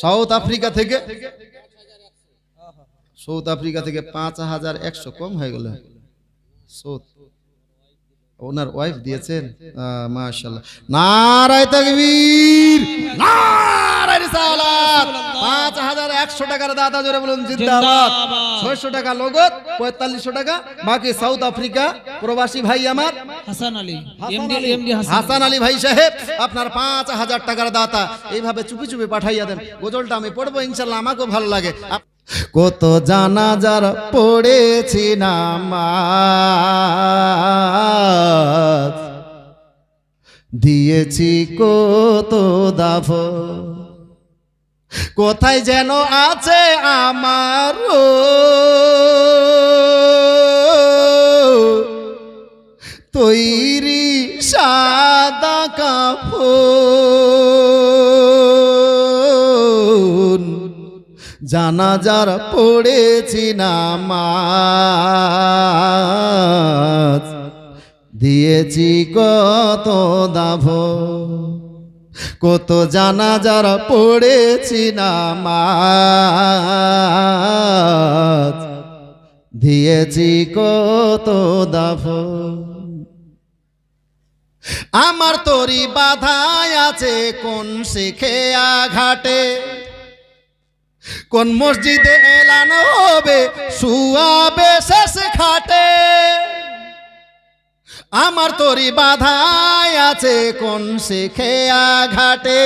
South Africa থেকে South Africa থেকে পাঁচ হাজার একশো কম হয়ে গেল। ওনার ওয়াইফ দিয়েছেন মাশাল্লাহ নারায় তাকবীর, নারায় রিসালাত। পাঁচ হাজার একশো টাকার দাদা জোরে বলুন জিন্দাবাদ। ছয়শো টাকা নগদ পঁয়তাল্লিশশো টাকা। বাকি সাউথ আফ্রিকা প্রবাসী ভাই আমার। হাসান আলী হাসান আলী। ভাই সাহেব আপনার পাঁচ হাজার টাকার দাতা। এইভাবে চুপি চুপি পাঠাইয়া দেন। গজলটা আমি পড়ব ইনশাল্লাহ আমাকেও ভালো লাগে। কত জানাজার পড়েছি নামাজ দিয়েছি কত দাফ কোথায় যেন আছে আমার তৈরি সাদা কাপড়। জানাজার পড়েছি নামাজ। দিয়েছি কত দাভ। কত জানাজার পড়েছি নামাজ। দিয়েছি কত দাভ আমার তরি বাধায় আছে কোন শিখে ঘাটে কোন মসজিদে এলান হবে, শুয়াবে শেষ খাটে আমার তরি বাধায় আছে কোন শিখে ঘাটে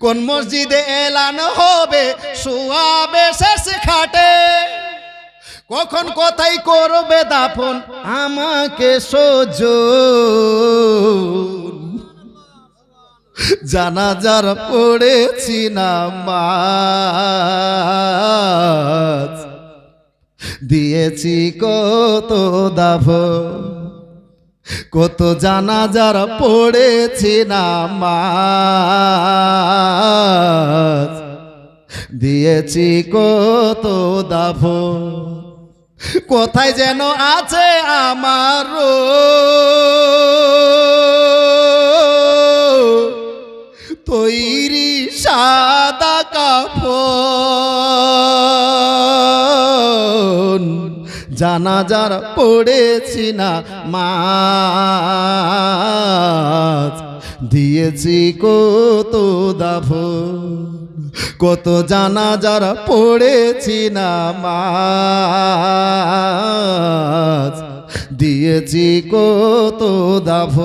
কোন মসজিদে এলান হবে শুয়াবে শেষ খাটে? কখন কোথায় করবে দাফন আমাকে সোজ জানাজার পড়েছি নামাজ। দিয়েছি কত দাভ, কত জানাজার পড়েছি নামাজ। দিয়েছি কত দাভ, কোথায় যেন আছে আমার তৈরি সাদা কাপড়। জানাজার পড়েছি না মাছ। দিয়েছি কত দাভ কত জানাজার পড়েছি না মাছ। দিয়েছি কত দাভ